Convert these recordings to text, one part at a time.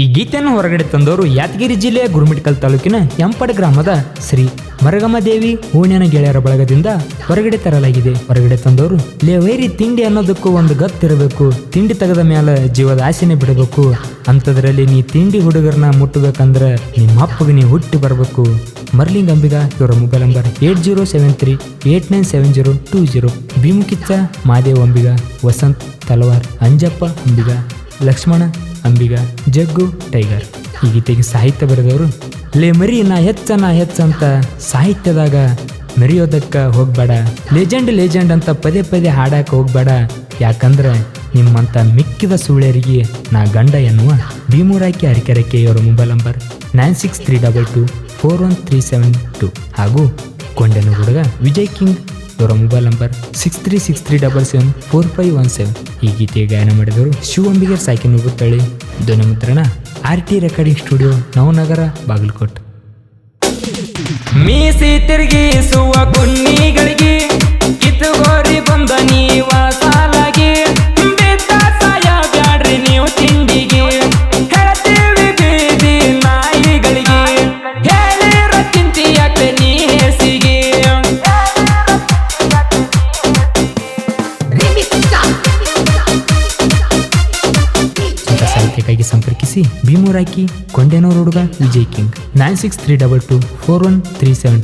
ಈ ಗೀತೆಯನ್ನು ಹೊರಗಡೆ ತಂದವರು ಯಾದಗಿರಿ ಜಿಲ್ಲೆಯ ಗುರುಮಿಟ್ಕಲ್ ತಾಲೂಕಿನ ಎಂಪಡ ಗ್ರಾಮದ ಶ್ರೀ ಮರಗಮ್ಮ ದೇವಿ ಹೂಣ್ಯನ ಗೆಳೆಯರ ಬಳಗದಿಂದ ಹೊರಗಡೆ ತರಲಾಗಿದೆ. ಹೊರಗಡೆ ತಂದವರು ಲೇವೇರಿ ತಿಂಡಿ ಅನ್ನೋದಕ್ಕೂ ಒಂದು ಗತ್ತಿರಬೇಕು. ತಿಂಡಿ ತೆಗೆದ ಮೇಲೆ ಜೀವದ ಆಸೆನೆ ಬಿಡಬೇಕು. ಅಂಥದ್ರಲ್ಲಿ ನೀ ತಿಂಡಿ ಹುಡುಗರನ್ನ ಮುಟ್ಟಬೇಕಂದ್ರೆ ನಿಮ್ಮ ಅಪ್ಪಗೆ ನೀ ಹುಟ್ಟಿ ಬರಬೇಕು. ಮರ್ಲಿಂಗ್ ಅಂಬಿಗ, ಇವರ mobile number eight zero seven three, eight nine seven zero two zero. Bhimukichcha, Madev Ambiga, Vasanth Talwar, Anjappa Ambiga, Lakshmana Ambiga, Jaggu, tiger. ಈ ಗೀತೆಗೆ ಸಾಹಿತ್ಯ ಬರೆದವರು, ಲೇ ಮರಿ ನಾ ಹೆಚ್ಚ ನಾ ಹೆಚ್ಚ ಅಂತ ಸಾಹಿತ್ಯದಾಗ ಮರೆಯೋದಕ್ಕೆ ಹೋಗ್ಬೇಡ. ಲೆಜೆಂಡ್ ಲೆಜೆಂಡ್ ಅಂತ ಪದೇ ಪದೇ ಹಾಡಕ್ಕೆ ಹೋಗ್ಬೇಡ. ಯಾಕಂದ್ರೆ ನಿಮ್ಮಂತ ಮಿಕ್ಕಿದ ಸುಳ್ಯರಿಗೆ ನಾ ಗಂಡ ಎನ್ನುವ ಭೀಮೂರಾಕಿ ಅರಿಕೆರಕ್ಕೆ ಇವರ mobile number nine six three double two four one three seven two. ಹಾಗೂ ಕೊಂಡೆನ ಹುಡುಗ ವಿಜಯ್ ಕಿಂಗ್ ಇವರ mobile number six three six three double seven four five one seven ಈ ಗೀತೆ ಗಾಯನ ಮಾಡಿದವರು ಶಿವಂಬಿಗೆ ಸಾಕಿ ನುಗ್ಗುತ್ತಳಿ ಧ್ವನಿಮುದ್ರಣ R T recording studio Navanagar Bagalkot. ಮೀಸಿ ತಿರುಗಿಸುವ ಕುನ್ನಿಗಳಿಗೆ ಕಿತ್ತುಗೋರಿ ಬಂದ ನೀವ ಸಂಪರ್ಕಿಸಿ ಭೀಮೂರಾಕಿ ಕೊಂಡೇನೂರು ಹುಡುಗ, Vijay king. Nine six three double two, four one three seven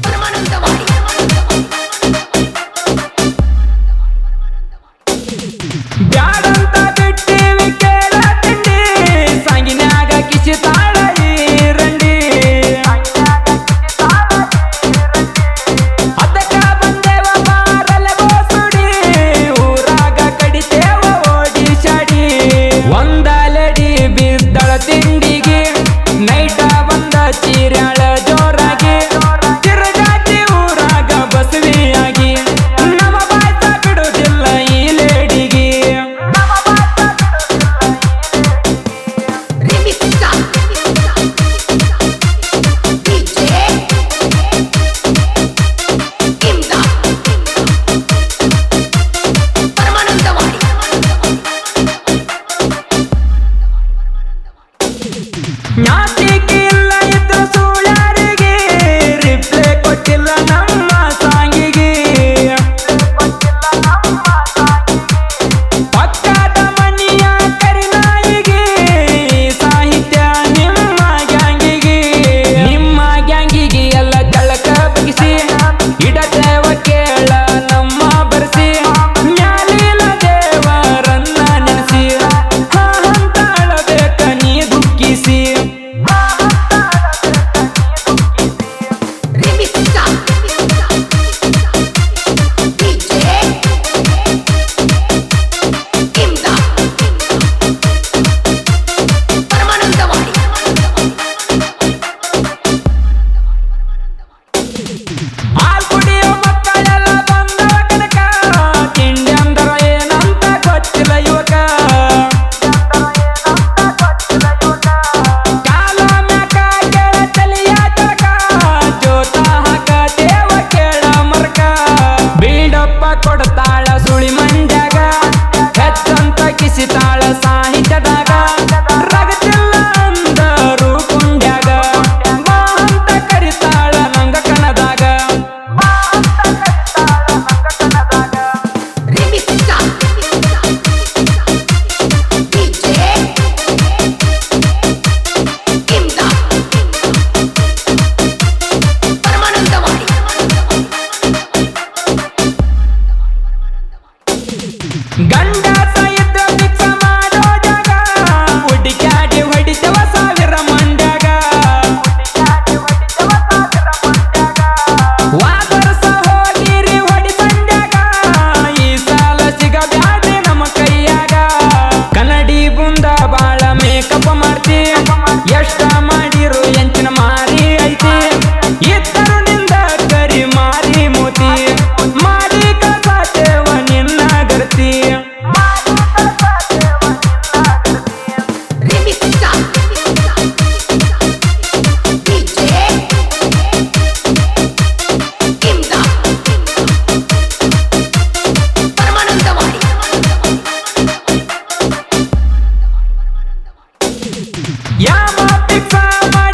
If I'm